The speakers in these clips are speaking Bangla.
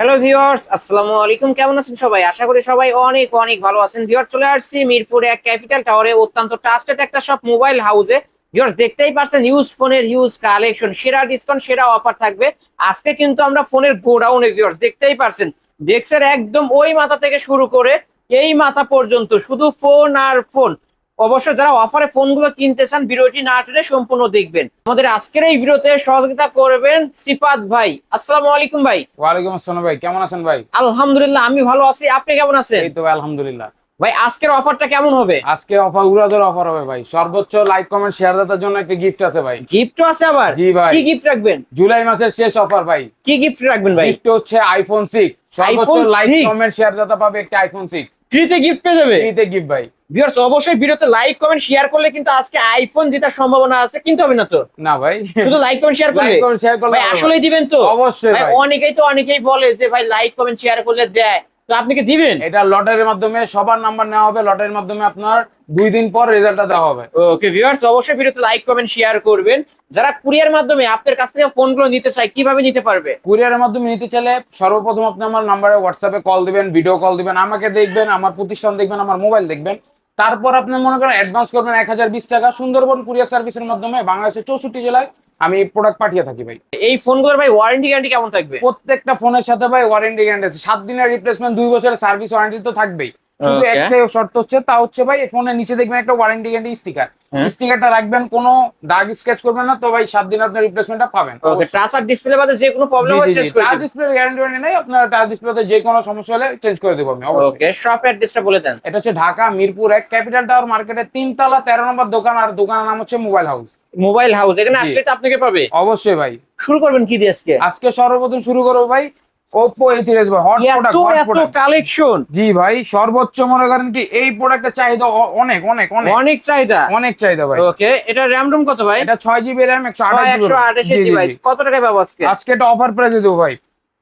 হ্যালো ভিউয়ার্স আসসালামু আলাইকুম। কেমন আছেন সবাই? আশা করি সবাই অনেক অনেক ভালো আছেন। ভিউয়ার চলে আসছি মিরপুরে এক ক্যাপিটাল টাওয়ারে অত্যন্ত ট্রাস্টেড একটা সব মোবাইল হাউসে ভিউয়ার্স দেখতেই পারছেন ইউজ ফোনের ইউজ কালেকশন সেরা ডিসকাউন্ট সেরা অফার থাকবে। আজকে কিন্তু আমরা ফোনের গোডাউনে ভিউয়ার্স দেখতেই পারছেন ডেক্সের একদম ওই মাথা থেকে শুরু করে এই মাথা পর্যন্ত শুধু ফোন আর ফোন অবশ্য যারা অফারে ফোনগুলো কিনতে চান ভিডিওটি না টেনে সম্পূর্ণ দেখবেন। আমাদের আজকের এই ভিডিওতে সহযোগিতা করবেন সিফাত ভাই। আসসালামু আলাইকুম ভাই। ওয়ালাইকুম আসসালাম ভাই কেমন আছেন ভাই? আলহামদুলিল্লাহ আমি ভালো আছি। আপনি কেমন আছেন? এই তো আলহামদুলিল্লাহ। ভাই আজকের অফারটা কেমন হবে? আজকে অফার উড়াদর অফার হবে ভাই। সর্বোচ্চ লাইক কমেন্ট শেয়ার দাতার জন্য একটা গিফট আছে ভাই। গিফটও আছে আবার? জি ভাই। কি গিফট রাখবেন? জুলাই মাসের শেষ অফার ভাই। কি গিফট রাখবেন ভাই? গিফট হচ্ছে আইফোন সিক্স সর্বোচ্চ iPhone লাইক কমেন্ট শেয়ার দাতা পাবে একটা আইফোন সিক্স ফ্রিতে গিফট পেয়ে যাবে? ফ্রিতে গিফট ভাই। ভিউয়ার্স অবশ্যই ভিডিওতে লাইক কমেন্ট শেয়ার করলে কিন্তু আজকে আইফোন জেতার সম্ভাবনা আছে। কিন্তু হবে না তো? না ভাই। শুধু লাইক কমেন্ট শেয়ার করলে? লাইক কমেন্ট শেয়ার করলে ভাই আসলেই দিবেন তো? অবশ্যই ভাই ভাই। অনেকেই তো অনেকেই বলে যে ভাই লাইক কমেন্ট শেয়ার করলে দেয়। তো আপনি কি দিবেন? এটা লটারির মাধ্যমে সবার নাম্বার নেওয়া হবে লটারির মাধ্যমে আপনার দুই দিন পর রেজাল্টটা দেওয়া হবে। ওকে ভিউয়ার্স অবশ্যই ভিডিওতে লাইক কমেন্ট শেয়ার করবেন। যারা কুরিয়ার মাধ্যমে আপনার কাছ থেকে ফোনগুলো নিতে চায় কীভাবে নিতে পারবে? কুরিয়ারের মাধ্যমে নিতে চাইলে সর্বপ্রথম আপনি আমার নাম্বারে হোয়াটসঅ্যাপে কল দিবেন ভিডিও কল দিবেন আমাকে দেখবেন আমার প্রতিষ্ঠান দেখবেন আমার মোবাইল দেখবেন। তারপর আপনি মনে করেন অ্যাডভান্স করবেন এক হাজার বিশ টাকা সুন্দরবন কুরিয়ার সার্ভিসের মাধ্যমে বাংলাদেশের চৌষট্টি জেলায় আমি প্রোডাক্ট পাঠিয়ে থাকি ভাই। এই ফোনগুলোর ভাই ওয়ারেন্টি গ্যারান্টি কেমন থাকবে? প্রত্যেকটা ফোনের সাথে ভাই ওয়ারেন্টি গ্যারান্টি আছে। সাত দিনের রিপ্লেসমেন্ট দুই বছরের সার্ভিস ওয়ারেন্টি তো থাকবেই। শুধু. একটাই শর্ত হচ্ছে তা হচ্ছে ভাই এই ফোনের নিচে দেখবেন একটা ওয়ারেন্টি গ্যারান্টি স্টিকার। স্টিকারটা রাখবেন কোনো দাগ স্কেচ করবেন না তো ভাই সাত দিন আপনার রিপ্লেসমেন্টটা পাবেন। ওকে টাচ আর ডিসপ্লে বাদে যে কোনো problem change touch display guarantee warranty নেই আপনার টাচ ডিসপ্লেতে যে কোনো সমস্যা হলে চেঞ্জ করে দেবো আমি অবশ্যই। ওকে শপ অ্যাড্রেসটা বলে দেন। এটা হচ্ছে ঢাকা মিরপুর এক ক্যাপিটাল টাওয়ার মার্কেটের তিনতলা তেরো নম্বর দোকান আর দোকানের নাম হচ্ছে মোবাইল হাউস মোবাইল হাউস এখানে আসলে তো আপনাকে পাবে। অবশ্যই ভাই। শুরু করবেন কি দিয়ে আজকে? আজকে সর্বপ্রথম শুরু করব ভাই ওপো এ থ্রিএস ভাই হট প্রোডাক্ট এত কালেকশন জি ভাই সর্বোচ্চ মনে করেন কি এই প্রোডাক্টের চাহিদা অনেক অনেক অনেক। অনেক চাহিদা। অনেক চাহিদা ভাই। ওকে এটা র্যাম রুম কত ভাই? এটা ছয় জিবি র্যাম একশো আঠাশ জিবি একশো আঠাশের ডিভাইস কত টাকায় পাবো আজকে? আজকে এটা অফার প্রাইসে দেবো ভাই।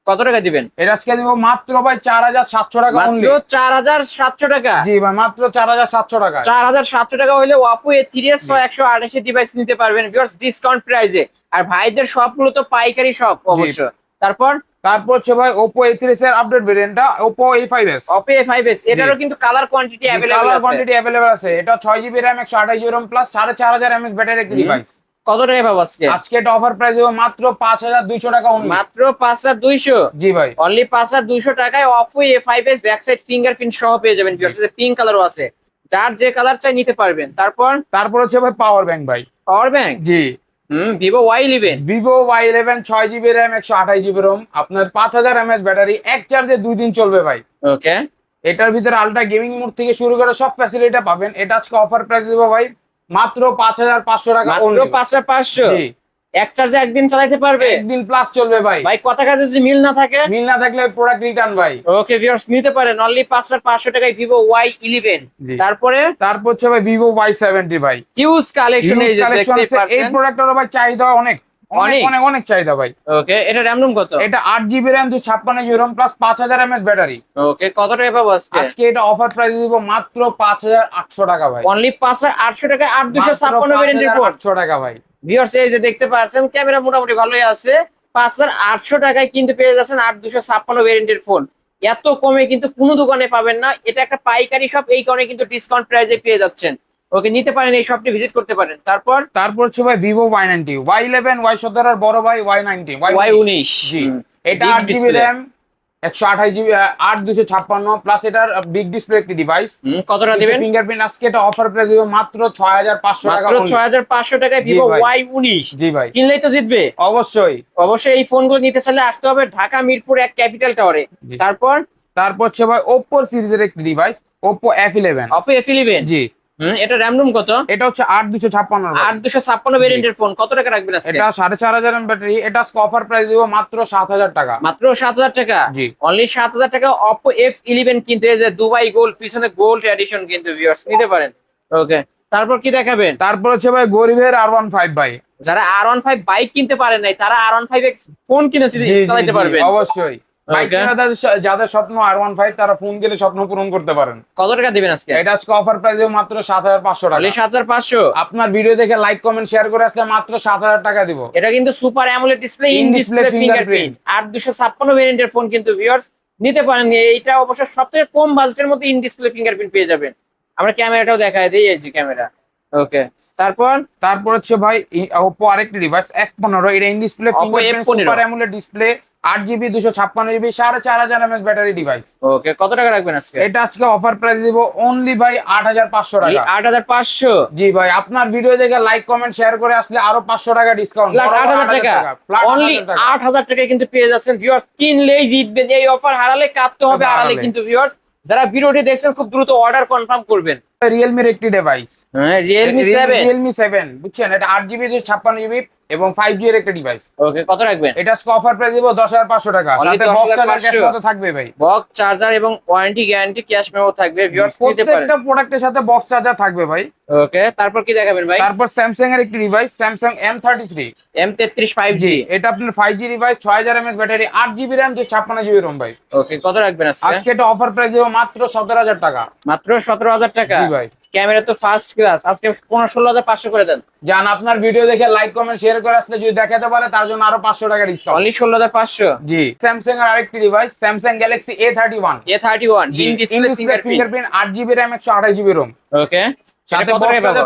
কত টাকা দিবেন? এটা আজকে দিব মাত্র ভাই চার হাজার সাতশো টাকা মাত্র চার হাজার সাতশো টাকা? জি ভাই মাত্র চার হাজার সাতশো টাকা। চার হাজার সাতশো টাকা হলে ওয়াপো এ থ্রি এস একশো আঠাশের ডিভাইস নিতে পারবেন ভিউয়ার্স ডিসকাউন্ট প্রাইসে আর ভাইদের সবগুলো তো পাইকারি সব অবশ্য। তারপর? তারপর হচ্ছে ভাই ওপো এ থ্রি এর update ভেরিয়েন্টটা Oppo A five S Oppo five S এটারও কিন্তু কালার কোয়ান্টিটি অ্যাভেলেবল কালার আছে। কোয়ান্টিটি অ্যাভেলেবল আছে। এটা ছয় জিবি র্যাম একশো আঠাশ জিবি র্যাম প্লাস সাড়ে চার হাজার এমএস ব্যাটারি একটি ডিভাইস কত টাকায় পাবো আজকে? আজকে এটা অফার প্রাইস দেবো মাত্র পাঁচ হাজার দুইশো টাকা only। মাত্র পাঁচ হাজার দুইশো? জি ভাই। অনলি পাঁচ হাজার দুইশো টাকায় Oppo A five S back side fingerprint সহ পেয়ে যাবেন পিঙ্ক কালারও আছে। যার যে কালার চাই নিতে পারবেন। তারপর? তারপর হচ্ছে ভাই পাওয়ার ব্যাংক ভাই। পাওয়ার ব্যাংক জি। হুম Vivo Y eleven Vivo Y eleven ছয় জিবি র্যাম একশো আঠাশ জিবি রোম আপনার পাঁচ হাজার ব্যাটারি এক চার্জে দুই দিন চলবে ভাই। ওকে এটার ভিতরে আলট্রা গেমিং মোড থেকে শুরু করে সব ফ্যাসিলিটি পাবেন। এটা আজকে অফার প্রাইস দেবো ভাই। মাত্র পাঁচ হাজার পাঁচশো টাকা মাত্র পাঁচ হাজার পাঁচশো? এক চার্জে একদিন চালাতে পারবে? একদিন প্লাস চলবে ভাই। ভাই কথা কাজে যদি মিল না থাকে? মিল না থাকলে প্রোডাক্ট রিটার্ন ভাই। ওকে ভিউয়ার্স নিতে পারেন। অনলি পাঁচ হাজার পাঁচশো টাকায় ভিভো ওয়াই ইলেভেন জি। তারপরে? তারপর হচ্ছে ভাই ভিভো ওয়াই সেভেন্টি ভাই। হিউজ কালেকশন এই যে দেখতে পাচ্ছেন এই প্রোডাক্টের ভাই চাহিদা অনেক। অনেক? অনেক চাহিদা ভাই। ওকে এটা র্যাম রুম কত? এটা আট GB RAM GB plus MS battery okay কত টাকা পাবো আজকে? আজকে এটা অফার প্রাইস দিব মাত্র টাকা ভাই। অনলি টাকা ভাই। ভিউয়ার্স এই যে দেখতে পাচ্ছেন ক্যামেরা মোটামুটি ভালোই আছে। পাঁচ হাজার আটশো টাকায় কিন্তু পেয়ে যাচ্ছেন আট দুশো ছাপ্পান্ন ভ্যারিয়েন্টের ফোন এত কমে কিন্তু কোনো দোকানে পাবেন না। এটা একটা পাইকারি শপ এই কারণে কিন্তু ডিসকাউন্ট প্রাইসে পেয়ে যাচ্ছেন। ওকে নিতে পারেন এই শপটি ভিজিট করতে পারেন। তারপর? তারপর হচ্ছে ভাই Vivo Y ninety Y eleven Y সতেরো বড় ভাই ওয়াই নাইনটি ওয়াই উনিশ জি। এটা আট জিবি। র্যাম একশো আঠাশ জিবি আট দুশো ছাপ্পান্ন প্লাস এটার বিগ ডিসপ্লে একটি ডিভাইস কতটা দিবেন? ফিঙ্গারপ্রিন্ট আজকে এটা অফার প্রাইস দিব মাত্র ছয় হাজার পাঁচশো টাকা। ছয় হাজার পাঁচশো টাকায় ভিভো ওয়াই উনিশ জি ভাই। কিনলেই তো জিতবে। অবশ্যই। অবশ্যই এই ফোনগুলো নিতে চাইলে আসতে হবে ঢাকা মিরপুর এক ক্যাপিটাল টাওয়ারে তারপর? তারপর হচ্ছে ভাই ওপো সিরিজের একটি device Oppo F eleven Oppo F eleven জি। এটা র্যাম রুম কত? এটা হচ্ছে আট দুশো ছাপ্পান্ন আট দুশো ছাপ্পান্ন ভ্যারিয়েন্টের ফোন কত টাকা রাখবেন আজকে? এটা সাড়ে চার হাজার ব্যাটারি এটা অফার প্রাইস দিব মাত্র সাত হাজার টাকা। মাত্র সাত হাজার টাকা? জি। অনলি সাত হাজার টাকা অপো এফ ইলেভেন কিনতে যে দুবাই গোল্ড পিছনে গোল্ড এডিশন কিন্তু ভিউয়ার্স নিতে পারেন। ওকে তারপর কি দেখাবেন? তারপর হচ্ছে ভাই গরিবের আর ওয়ান ফাইভ ভাই। যারা আর ওয়ান ফাইভ বাইক কিনতে পারেন নাই তারা আর ওয়ান ফাইভ ফোন কিনে চালাতে পারবেন। অবশ্যই। যাদের- স্বপ্ন আর ওয়ান ফাইভ তারা ফোন গেলে স্বপ্ন পূরণ করতে পারেন। কত টাকা দিবেন আজকে? এটা আজকে অফার প্রাইস মাত্র সাত হাজার পাঁচশো টাকা। সাত হাজার পাঁচশো? আপনার ভিডিও দেখে লাইক কমেন্ট শেয়ার করে আসলে মাত্র সাত হাজার টাকা দিব। এটা কিন্তু super AMOLED display in display fingerprint আর দুশো ছাপ্পান্ন ভেরিয়েন্টের ফোন কিন্তু ভিউয়ার্স নিতে পারেন এইটা অবশ্য সবথেকে কম বাজেটের মধ্যে ইন ডিসপ্লে ফিঙ্গারপ্রিন্ট পেয়ে যাবেন। আমরা ক্যামেরাটাও দেখায় দিই এই যে ক্যামেরা। ওকে তারপর? তারপর হচ্ছে ভাই ওপো আরেকটি ডিভাইস এক পনেরো। এটা in display F15 super AMOLED display আট জিবি দুশো ছাপ্পান্ন জিবি সাড়ে চার হাজার এমএস ব্যাটারি ডিভাইস ওকে কত টাকা রাখবেন আজকে? এটা আজকে অফার প্রাইস দিব অনলি ভাই আট হাজার পাঁচশো টাকা। আট হাজার পাঁচশো? জি ভাই আপনার ভিডিও দেখে লাইক কমেন্ট শেয়ার করে আসলে আরও পাঁচশো টাকা ডিসকাউন্ট আট হাজার টাকা? অনলি আট হাজার টাকায় কিন্তু পেয়ে যাচ্ছেন ভিউয়ার্স কিনলেই জিতবেন এই অফার হারালে কাটতে হবে হারালে। হারালে। কিন্তু ভিউয়ার্স যারা ভিডিওটি দেখছেন খুব দ্রুত অর্ডার কনফার্ম করবেন। রিয়েলমির একটি ডিভাইস হ্যাঁ রিয়েলমি সেভেন রিয়েলমি সেভেন বুঝছেন? এটা আট জিবি দুশো ছাপ্পান্ন জিবি এবং ফাইভ জি এর একটা ডিভাইস ওকে কত রাখবেন? এটা অফার প্রাইস দিব দশ হাজার পাঁচশো টাকা। Only সাথে বক্স চার্জার ক্যাশ মতো থাকবে ভাই। বক্স চার্জার এবং ওয়ারেন্টি গ্যারান্টি ক্যাশ মেমো থাকবে ভিউয়ার্স নিতে পারেন। প্রত্যেকটা প্রোডাক্টের সাথে বক্স চার্জার থাকবে ভাই। ওকে তারপর কি দেখাবেন ভাই? তারপর স্যামসাং এর একটি ডিভাইস এম তেত্রিশ ফাইভ জি এটা আপনার ফাইভ জি ডিভাইস ছয় হাজার এমএস ব্যাটারি আট জিবি র্যাম দুশো ছাপ্পান্ন জিবি রোম ভাই। ওকে কত রাখবেন আজকে? আজকে এটা অফার প্রাইস দিব মাত্র সতেরো হাজার টাকা। মাত্র সতেরো হাজার টাকা। জি ভাই। ক্যামেরা তো ফার্স্ট ক্লাস আজকে পনেরো ষোলো হাজার পাঁচশো করে দেন। যান আপনার ভিডিও দেখে লাইক কমেন্ট শেয়ার করে আসলে যদি দেখাতে পারে তার জন্য আরও পাঁচশো টাকা ডিসকাউন্ট অনলি ষোলো হাজার পাঁচশো? জি। স্যামসাং এর আরেকটি device Samsung Galaxy A thirty one A thirty one fingerprint আট জিবি র্যাম একশো আঠাশ জিবি রোম ওকে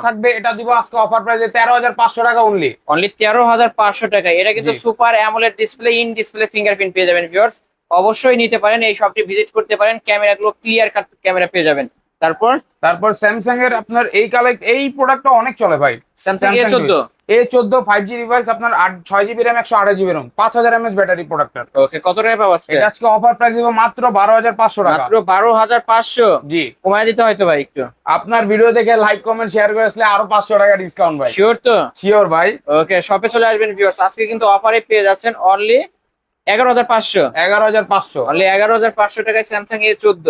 থাকবে এটা দিব আজকে অফার প্রাইসে তেরো হাজার পাঁচশো টাকা অনলি অনলি তেরো হাজার পাঁচশো টাকা এটা কিন্তু super AMOLED display in display fingerprint পেয়ে যাবেন ভিউয়ার্স অবশ্যই নিতে পারেন এই শপটি ভিজিট করতে পারেন ক্যামেরাগুলো ক্লিয়ার কাট ক্যামেরা পেয়ে যাবেন। তারপর? তারপর স্যামসাং এর আপনার এই কালেক্ট এই প্রোডাক্টটা অনেক চলে ভাই। স্যামসাং এ চোদ্দ? এ। চোদ্দ ফাইভ জি ডিভাইস আপনার আট ছয় জিবি র্যাম একশো আঠাশ জিবি রোম পাঁচ হাজার এমএস ব্যাটারি ওকে কত টাকা পাবো আজকে? এটা আজকে অফার প্রাইস দিব মাত্র বারো হাজার পাঁচশো টাকা। মাত্র বারো হাজার পাঁচশো? জি। কমায় দিতে হয়তো ভাই একটু? আপনার ভিডিও দেখে লাইক কমেন্ট শেয়ার করে আসলে আরও পাঁচশো টাকা ডিসকাউন্ট ভাই। শিওর তো? শিওর ভাই। ওকে শপে চলে আসবেন ভিউয়ার্স আজকে কিন্তু অফারে পেয়ে যাচ্ছেন অনলি এগারো হাজার পাঁচশো। এগারো হাজার পাঁচশো। অনলি এগারো হাজার পাঁচশো টাকায় স্যামসাং এ চোদ্দ।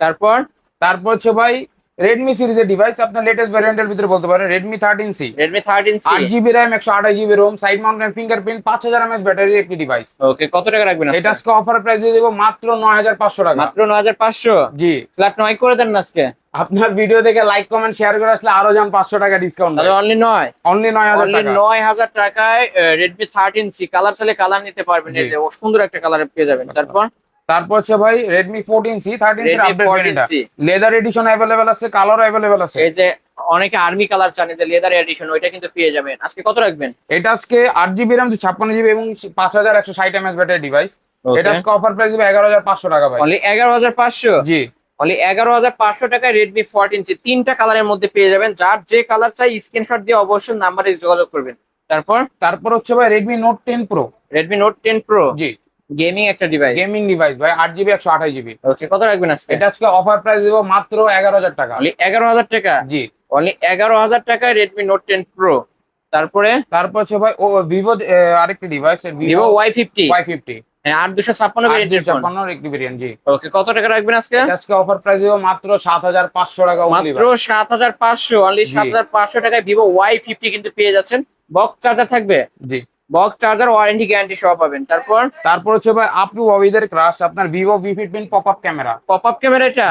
তারপর? তারপর হচ্ছে ভাই রেডমি সিরিজের ডিভাইস আপনার লেটেস্ট ভ্যারিয়েন্টের ভিতরে বলতে পারেন Redmi thirteen C Redmi thirteen C আট জিবি র্যাম একশো আঠাশ GB ROM side mountain fingerprint পাঁচ হাজার এমএস ব্যাটারির একটি ডিভাইস ওকে কত টাকা রাখবেন এটা আজকে অফার প্রাইস দিয়ে দেবো মাত্র নয় হাজার পাঁচশো টাকা। মাত্র নয় হাজার পাঁচশো? জি। ফ্ল্যাট নয় করে দেন না আজকে? আপনার ভিডিও দেখে লাইক কমেন্ট শেয়ার করে আসলে আরও যান পাঁচশো টাকা ডিসকাউন্ট তাহলে অনলি নয়? অনলি নয় হাজার অনলি নয় হাজার টাকায় রেডমি থার্টিন সি কালার চাইলে কালার নিতে পারবেন। এই যে সুন্দর একটা কালার পেয়ে যাবেন। তারপর? তারপর হচ্ছে ভাই Redmi fourteen C thirteen C Redmi update 14C leather edition available আছে কালার অ্যাভেলেবেল আছে। এই যে অনেকে আর্মি কালার চান যে লেদার এডিশন ওইটা কিন্তু পেয়ে যাবেন। আজকে কত রাখবেন? এটা আজকে আট জিবি র্যাম ছাপ্পান্ন জিবি এবং পাঁচ হাজার একশো ষাট এমএস ব্যাটারি ডিভাইস এটা আজকে অফার প্রাইস হাজার পাঁচশো টাকা ভাই। অনলি এগারো হাজার পাঁচশো? জি। অনলি এগারো হাজার পাঁচশো টাকায় রেডমি ফোরটিন সি তিনটা কালারের মধ্যে পেয়ে যাবেন। যার যে কালার চাই স্ক্রিনশট দিয়ে অবশ্যই নাম্বারে যোগাযোগ করবেন। তারপর? তারপর হচ্ছে ভাই Redmi Note ten Pro Redmi Note ten Pro জি। গেমিং একটা ডিভাইস গেমিং ডিভাইস ভাই। আট জিবি একশো আঠাশ জিবি ওকে কত রাখবেন আজকে? এটা আজকে অফার প্রাইস দিব মাত্র এগারো হাজার টাকা। অনলি এগারো হাজার টাকা? জি। অনলি এগারো হাজার টাকায় রেডমি নোট টেন প্রো তারপরে? তারপর হচ্ছে ভাই ও ভিভো আরেকটি device Vivo Vivo Y fifty Y fifty হ্যাঁ একটি ভেরিয়েন্ট জি। ওকে কত টাকা রাখবেন আজকে? আজকে অফার প্রাইস দিব মাত্র সাত হাজার পাঁচশো টাকা মাত্র ভাই। সাত হাজার পাঁচশো। অনলি জি। সাত হাজার পাঁচশো টাকায় ভিভো ওয়াই ফিফটি কিন্তু পেয়ে যাচ্ছেন। বক্স চার্জার থাকবে? জি। বক্স চার্জার ওয়ারেন্টি গ্যারান্টি সহ পাবেন। তারপর? তারপর হচ্ছে ভাই আপু ওয়াবিদের ক্রাশ আপনার Vivo V fifteen pop up camera pop up camera এটা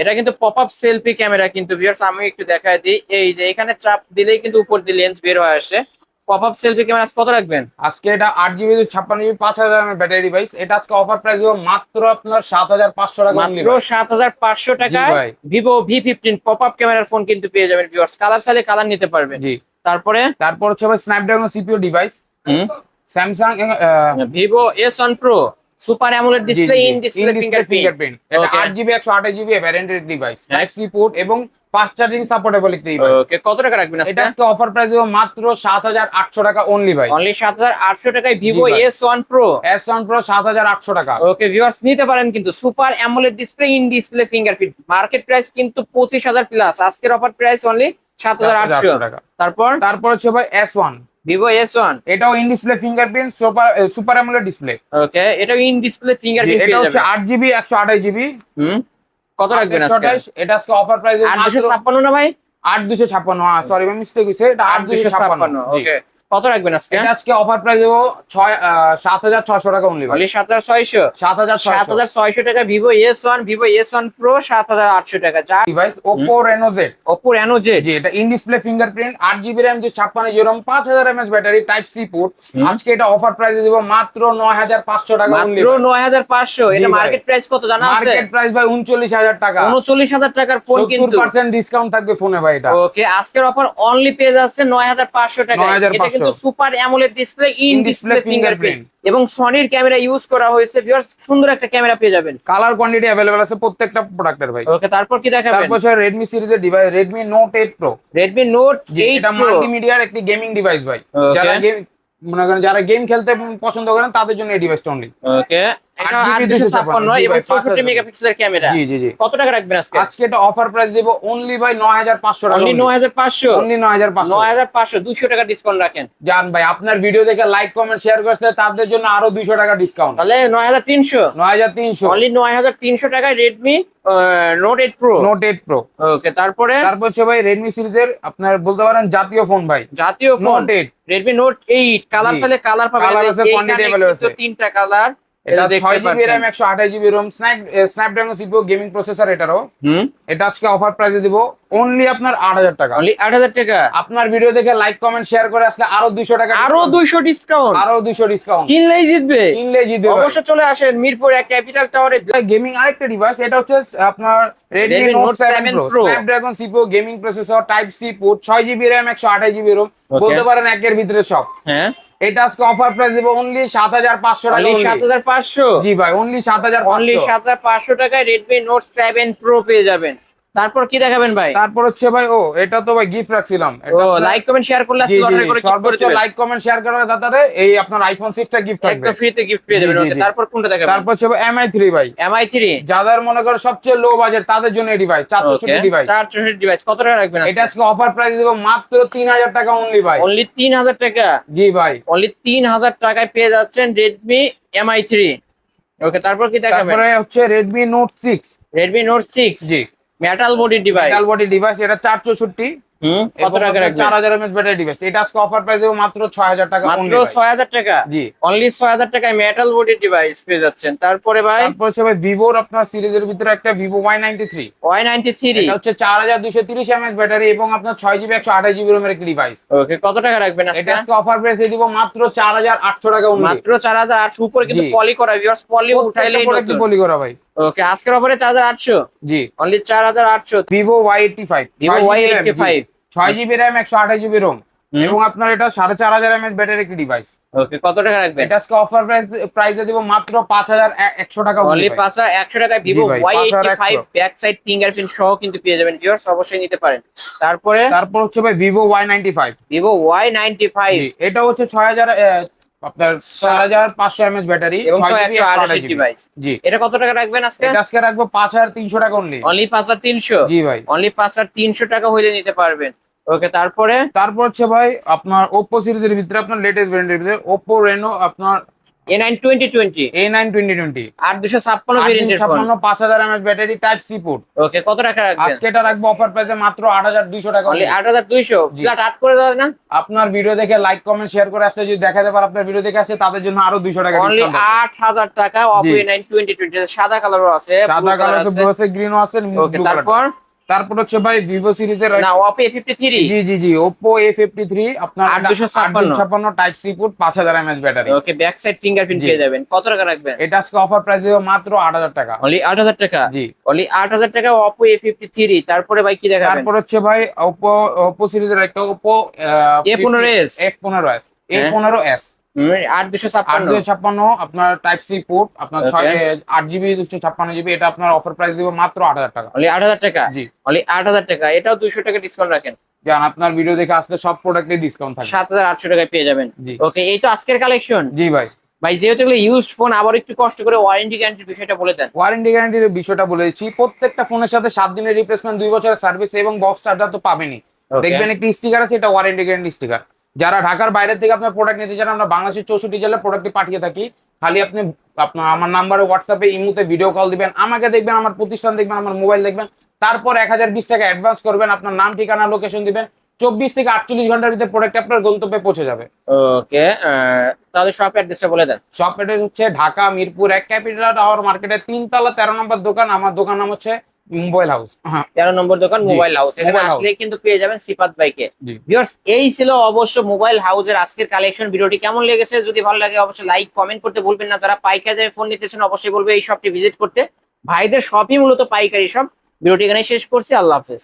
এটা কিন্তু পপ আপ সেলফি ক্যামেরা কিন্তু ভিউয়ার্স আমি একটু দেখাই দিই। এই যে এখানে চাপ দিলেই কিন্তু উপর দিয়ে লেন্স বের হয়ে আসে। পপ আপ সেলফি ক্যামেরা কত রাখবেন? আজকে এটা আট জিবি ছাপ্পান্ন জিবি পাঁচ হাজার ব্যাটারি ডিভাইস এটা আজকে অফার প্রাইস মাত্র আপনার সাত হাজার পাঁচশো টাকা মাত্র সাত হাজার পাঁচশো ভাই। Vivo V fifteen pop up ক্যামেরার ফোন কিন্তু পেয়ে যাবেন ভিউয়ার্স কালার চাইলে কালার নিতে পারবেন। তারপরে? তারপর হচ্ছে Snapdragon CPU device Samsung Vivo S one pro super AMOLED display in display fingerprint এটা Okay. আট জিবি একশো আঠাশ জিবি ভ্যারিয়েন্টের ডিভাইস। টাইপ সি পোর্ট এবং ফাস্ট চার্জিং সাপোর্টেবল একটি ডিভাইস ওকে কত টাকা রাখবেন এটা আজকে অফার প্রাইস দিব মাত্র সাত হাজার আটশো টাকা অনলি ভাই। অনলি সাত হাজার আটশো টাকায় এস ওয়ান প্রো সাত হাজার আটশো টাকা। ওকে ভিউয়ার্স নিতে পারেন কিন্তু super AMOLED display in display fingerprint market price কিন্তু পঁচিশ হাজার প্লাস আজকের অফার প্রাইস অনলি সাত হাজার আটশো। 7,800 টাকা। তারপর? তারপর হচ্ছে ভাই S one Vivo S one এটাও in display fingerprint super super AMOLED display okay এটাও ইন ডিসপ্লে ফিঙ্গারপ্রিন্ট এটা হচ্ছে আট জিবি একশো আঠাশ জিবি হুম কত রাখবেন আজকে? এটা আজকে অফার প্রাইস আট দুশো ছাপ্পান্ন না ভাই? আট দুশো ছাপ্পান্ন হ্যাঁ সরি আমি মিস্টেক হয়েছে এটা আট দুশো ছাপ্পান্ন। ওকে কত রাখবেন আজকে? আজকে অফার প্রাইস দেবো ছয় সাত হাজার ছয়শো টাকা অনলি অনলি সাত হাজার ছয়শো? সাত হাজার সাত হাজার ছয়শো টাকা Vivo S one Vivo S one Pro সাত হাজার আটশো টাকা। যা device Oppo Reno Z Oppo Reno Z জি এটা ইন ডিসপ্লে ফিঙ্গারপ্রিন্ট আট জিবি র্যাম যে ছাপ্পান্ন জিরো পাঁচ হাজার MS battery type C port আজকে এটা অফার প্রাইস দিব মাত্র নয় হাজার পাঁচশো টাকা মাত্র নয় হাজার পাঁচশো। এটা মার্কেট প্রাইস কত জানা আছে? মার্কেট প্রাইস ভাই উনচল্লিশ হাজার টাকা। উনচল্লিশ হাজার টাকার ফোন কিন্তু। পার্সেন্ট ডিসকাউন্ট থাকবে ফোনে ভাই এটা। ওকে আজকের অফার অনলি পেয়ে যাচ্ছে নয় হাজার পাঁচশো টাকা 9,500 এটা কিন্তু super AMOLED display in display fingerprint এবং সনির ক্যামেরা ইউজ করা হয়েছে ভিউয়ার্স সুন্দর একটা ক্যামেরা পেয়ে যাবেন। কালার কোয়ান্টিটি अवेलेबल আছে প্রত্যেকটা প্রোডাক্টের ভাই। ওকে তারপর কি দেখাবেন? তারপর রেডমি সিরিজের device Redmi Note eight Pro Redmi Note eight এটা মাল্টিমিডিয়ার একটি গেমিং ডিভাইস ভাই। যারা গেম মনে করেন যারা গেম খেলতে পছন্দ করেন তাদের জন্য এই ডিভাইসটা অনলি ওকে এটা 8GB 8 দুশো ছাপ্পান্ন জি এবং ভাই, চৌষট্টি 5000 মেগাপিক্সেলের ক্যামেরা। জি জি জি। কত টাকা রাখবেন আজকে? আজকে এটা অফার প্রাইস দিব অনলি ভাই নয় হাজার পাঁচশো টাকা নয় হাজার পাঁচশো? অনলি নয় হাজার পাঁচশো। নয় হাজার পাঁচশো দুশো টাকা ডিসকাউন্ট রাখেন। জান ভাই আপনার ভিডিও দেখে লাইক কমেন্ট শেয়ার করতে তাদের জন্য আরও দুইশো টাকা ডিসকাউন্ট তাহলে নয় হাজার তিনশো। নয় হাজার তিনশো। অনলি নয় হাজার তিনশো টাকায় Redmi Note eight Pro Note eight Pro okay তারপরে? তারপর হচ্ছে ভাই রেডমি সিরিজের আপনার বলতে পারেন জাতীয় ফোন ভাই। জাতীয় phone Redmi Note eight colour সালে কালার পাবেন। তিনটা কালার এটা দেখতে ছয় GB snap Snapdragon CPU gaming processor এটারও। হুম? এটা আজকে অফার প্রাইসে দিব অনলি আপনার আট হাজার টাকা। অনলি টাকা? আপনার ভিডিও দেখে লাইক কমেন্ট শেয়ার করে আসলে আরও দুইশো টাকা আরও discount। দুইশো ডিসকাউন্ট আরও দুইশো ডিসকাউন্ট কিনলেই জিতবে? জিতবে অবশ্যই চলে আসেন মিরপুর এক ক্যাপিটাল টাওয়ারে গেমিং আরেকটা ডিভাইস এটা হচ্ছে আপনার Redmi Redmi Note Note 7 7 Pro Pro। Snapdragon gaming processor type C port GB GB ROM বলতে পারেন একের ভিতরে সব। হ্যাঁ। এটা আজকে অফার প্রাইস দেবো অনলি সাত হাজার পাঁচশো টাকা। সাত হাজার পাঁচশো? জি ভাই অনলি সাত হাজার অনলি সাত হাজার পাঁচশো টাকায় রেডমি নোট সেভেন প্রো পেয়ে যাবেন। তারপর কি দেখাবেন ভাই? তারপর হচ্ছে ভাই ও এটা তো ভাই গিফট রাখছিলাম। ও লাইক কমেন্ট শেয়ার করলে আজকে লটারি করে সর্বোচ্চ লাইক কমেন্ট শেয়ার করার দাতারে এই আপনার আইফোন সিক্সটা গিফট থাকবে। একটা ফ্রিতে গিফট পেয়ে যাবেন। ওকে তারপর কোনটা দেখাবেন? তারপর হচ্ছে এমআই থ্রি ভাই। এমআই থ্রি যাদের মনে করো সবচেয়ে লো বাজেট তাদের জন্য এই ডিভাইস চারশো ডিভাইস চার চৌষট্টি ডিভাইস কত টাকা রাখবেন এটা আজকে? অফার প্রাইস দিব মাত্র তিন হাজার টাকা অনলি ভাই। অনলি তিন হাজার টাকা? জি ভাই। অনলি তিন হাজার টাকায় পেয়ে যাচ্ছেন রেডমি এমআই থ্রি ওকে তারপর কি দেখাবেন? তারপরে হচ্ছে Redmi Note six Redmi Note six জি। Metal body device metal body device এটা চার চৌষট্টি হুম কত টাকা রাখবেন চার হাজার এমএস ব্যাটারি ডিভাইস এটা আজকে অফার প্রাইস দেবো মাত্র ছয় হাজার টাকা মাত্র only ভাই। ছয় হাজার টাকা? জি। অনলি ছয় হাজার টাকায় মেটাল বডি ডিভাইস পেয়ে যাচ্ছেন। তারপরে ভাই? তারপর হচ্ছে ভাই ভিভোর আপনার সিরিজের ভিতরে একটা Vivo Y ninety three Y ninety three এটা হচ্ছে চার হাজার দুশো তিরিশ এমএস ব্যাটারি এবং আপনার ছয় জিবি একশো আঠাশ জিবি রোমের একটি ডিভাইস ওকে কত টাকা রাখবেন এটা আজকে আজকে অফার প্রাইস দিব মাত্র চার হাজার আটশো টাকা only। মাত্র চার হাজার আটশো। উপরে কিন্তু পলি করা ভিউয়ার্স পলি উঠাইলেই পলি করা ভাই। ওকে আজকের অফারে চার হাজার আটশো। জি। অনলি চার হাজার আটশো। Vivo Y eighty five Vivo Y eighty five ছয় জিবি র্যাম একশো আঠাশ জিবি রোম এবং আপনার এটা সাড়ে চার হাজার এমএস ব্যাটারি একটি ডিভাইস ওকে কত টাকা রাখবেন এটা আজকে অফার প্রাইসে দিব মাত্র পাঁচ হাজার একশো টাকা only অনলি ভাই। পাঁচ হাজার একশো টাকায় 5100 ফাইভ ব্যাক সাইড ফিঙ্গারপ্রিন্ট সহ কিন্তু পেয়ে যাবেন ভিউয়ার্স অবশ্যই নিতে পারেন। তারপরে? তারপর হচ্ছে ভাই ভিভো ওয়াই নাইনটি ফাইভ এটা হচ্ছে ছয় হাজার আপনার চার হাজার পাঁচশো এমএস ব্যাটারি এবং ছয় একশো আঠাশ ডিভাইস জি। এটা কত টাকা রাখবেন আজকে? এটা আজকে রাখব পাঁচ হাজার তিনশো টাকা অনলি অনলি পাঁচ হাজার তিনশো? জি ভাই। অনলি পাঁচ হাজার তিনশো টাকা হইলে নিতে পারবেন। ওকে তারপরে? তারপর হচ্ছে ভাই আপনার ওপো সিরিজের ভিতরে আপনার লেটেস্ট ব্র্যান্ডের ভিতরে ওপো রেনো আপনার A nine twenty twenty A nine twenty twenty আট দুশো ছাপ্পান্ন ভেরিয়েন্টের ফোন ছাপ্পান্ন পাঁচ হাজার battery type C port okay কত টাকা রাখবেন আজকে এটা রাখব অফার প্রাইসে মাত্র আট হাজার দুইশো টাকা অনলি only। আট হাজার দুইশো? জি। ফ্ল্যাট আট করে না? আপনার ভিডিও দেখে লাইক কমেন্ট শেয়ার করে আসলে যদি দেখাতে পার আপনার ভিডিও দেখে আসে তাদের জন্য আরও দুইশো টাকা অনলি। আট হাজার টাকা অপো সাদা কালারও আছে সাদা কালার আছে গ্রিনও আছে blue colour তারপর? তারপর হচ্ছে ভাই ভিভো সিরিজের না Oppo A53 G G G Oppo A53 আপনার 856 type C port 5000 mAh battery okay back side fingerprint পেয়ে যাবেন। কত টাকা রাখবেন? এটা আজকে অফার প্রাইস মাত্র মাত্র 8000 টাকা। অনলি 8000 টাকা? জি। অনলি 8000 টাকা ওপো A53 তারপরে ভাই কি দেখাবেন? তারপর হচ্ছে ভাই ওপো ওপো সিরিজের একটা ওপো A15s A15s A15s আপনার টাইপ সি পোর্ট আপনার আট জিবি দুশো ছাপ্পান্ন জিবি এটা আপনার অফার প্রাইস দিব মাত্র আট হাজার টাকা। অনলি আট হাজার টাকা? জি। আট হাজার টাকা। এটাও দুশো টাকা ডিসকাউন্ট রাখেন। আপনার ভিডিও দেখে আসলে সব প্রোডাক্টে ডিসকাউন্ট থাকবে সাত হাজার আটশো টাকায় পেয়ে যাবেন। ওকে এই তো আজকের কালেকশন জি ভাই। ভাই যেহেতু এগুলো ইউজড ফোন আবার একটু কষ্ট করে ওয়ারেন্টি গ্যারান্টির বিষয়টা বলে দেন। ওয়ারেন্টি গ্যারান্টির বিষয়টা বলে দিচ্ছি প্রত্যেকটা ফোনের সাথে সাত দিনের রিপ্লেসমেন্ট দুই বছরের সার্ভিস এবং বক্স চার্জার তো পাবেনই। Okay. দেখবেন একটি স্টিকার আছে এটা ওয়ারেন্টি গ্যারান্টি স্টিকার যারা ঢাকার বাইরে থেকে আপনার প্রোডাক্ট নিতে চান আমরা বাংলাদেশের চৌষট্টি জেলার প্রোডাক্টটি পাঠিয়ে থাকি। খালি আপনি আপনার আমার নাম্বারে হোয়াটসঅ্যাপে ইমুতে ভিডিও কল দিবেন আমাকে দেখবেন আমার প্রতিষ্ঠান দেখবেন আমার মোবাইল দেখবেন। তারপর এক হাজার বিশ টাকা অ্যাডভান্স করবেন আপনার নাম ঠিকানা লোকেশন দিবেন। চব্বিশ থেকে আটচল্লিশ ঘণ্টার ভিতরে প্রোডাক্ট আপনার গন্তব্যে পৌঁছে যাবে। ওকে তাহলে শপ অ্যাড্রেসটা বলে দেন। শপ অ্যাড্রেস হচ্ছে ঢাকা মিরপুর এক ক্যাপিটাল টাওয়ার মার্কেটের তিনতলা তেরো নম্বর দোকান। আমার দোকান নাম হচ্ছে মোবাইল হাউস। হ্যাঁ। তেরো নম্বর দোকান মোবাইল হাউস। এখানে আসলে কিন্তু পেয়ে যাবেন সিপাত বাইকে। ভিউয়ার্স এই ছিল অবশ্য মোবাইল হাউসের আজকের কালেকশন ভিডিওটি কেমন লেগেছে? যদি ভালো লাগে অবশ্যই লাইক কমেন্ট করতে ভুলবেন না। যারা পাইকারি ফোন নিতেছেন অবশ্যই বলবে এই শপটি ভিজিট করতে। ভাইদের সবই মূলত পাইকারি সব ভিডিওটি এখানে শেষ করছি। আল্লাহ হাফেজ।